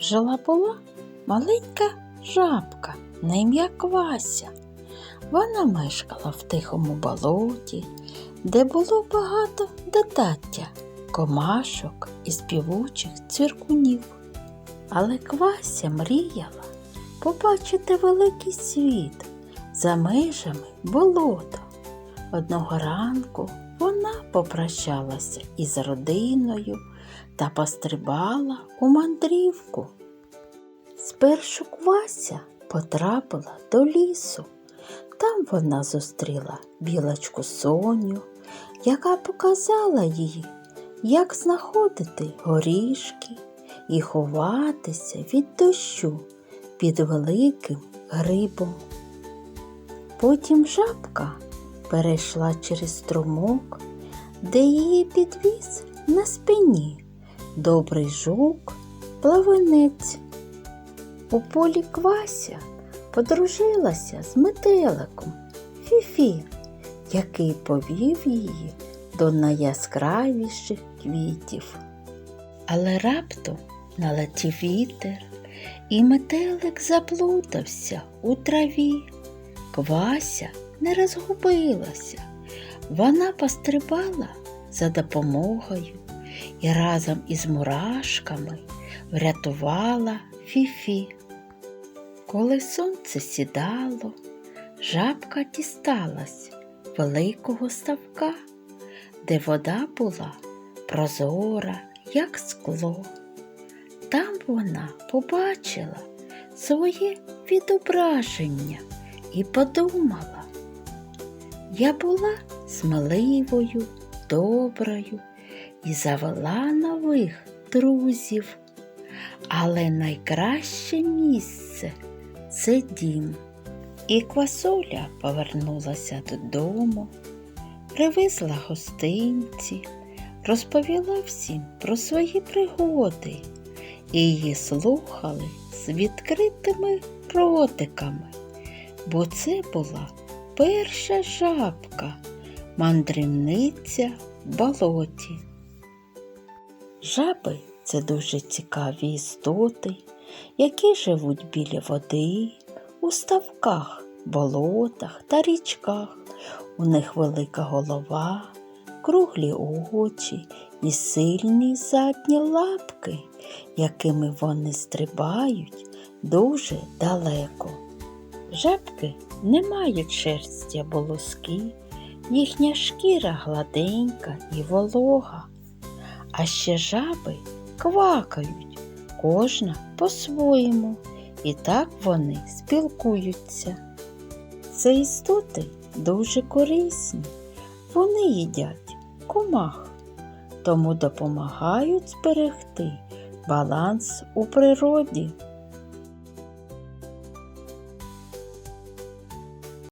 жила була маленька жабка на ім'я Квася. Вона мешкала в тихому болоті, де було багато дитаття, комашок і співучих цвіркунів. Але Квася мріяла побачити великий світ за межами болота. Одного ранку вона попрощалася із родиною та пострибала у мандрівку. Спершу Квася потрапила до лісу. Там вона зустріла білочку Соню, яка показала їй, як знаходити горішки і ховатися від дощу під великим грибом. Потім жабка перейшла через струмок, де її підвіз на спині добрий жук плаванець. У полі Квася подружилася з метеликом Фіфі, який повів її до найяскравіших квітів. Але раптом налетів вітер, і метелик заплутався у траві. Квася не розгубилася. Вона пострибала за допомогою і разом із мурашками врятувала Фіфі. Коли сонце сідало, жабка дісталась великого ставка, де вода була прозора, як скло. Там вона побачила своє відображення і подумала, я була сміливою, доброю і завела нових друзів. Але найкраще місце це дім. І квасоля повернулася додому, привезла гостинці, розповіла всім про свої пригоди, і її слухали з відкритими ротиками, бо це була перша жабка, мандрівниця в болоті. Жаби це дуже цікаві істоти, які живуть біля води, у ставках, болотах та річках. У них велика голова, круглі очі і сильні задні лапки, якими вони стрибають дуже далеко. Жабки не мають шерсті або луски, їхня шкіра гладенька і волога. А ще жаби квакають, кожна по-своєму, і так вони спілкуються. Це істоти дуже корисні, вони їдять комах, тому допомагають зберегти баланс у природі.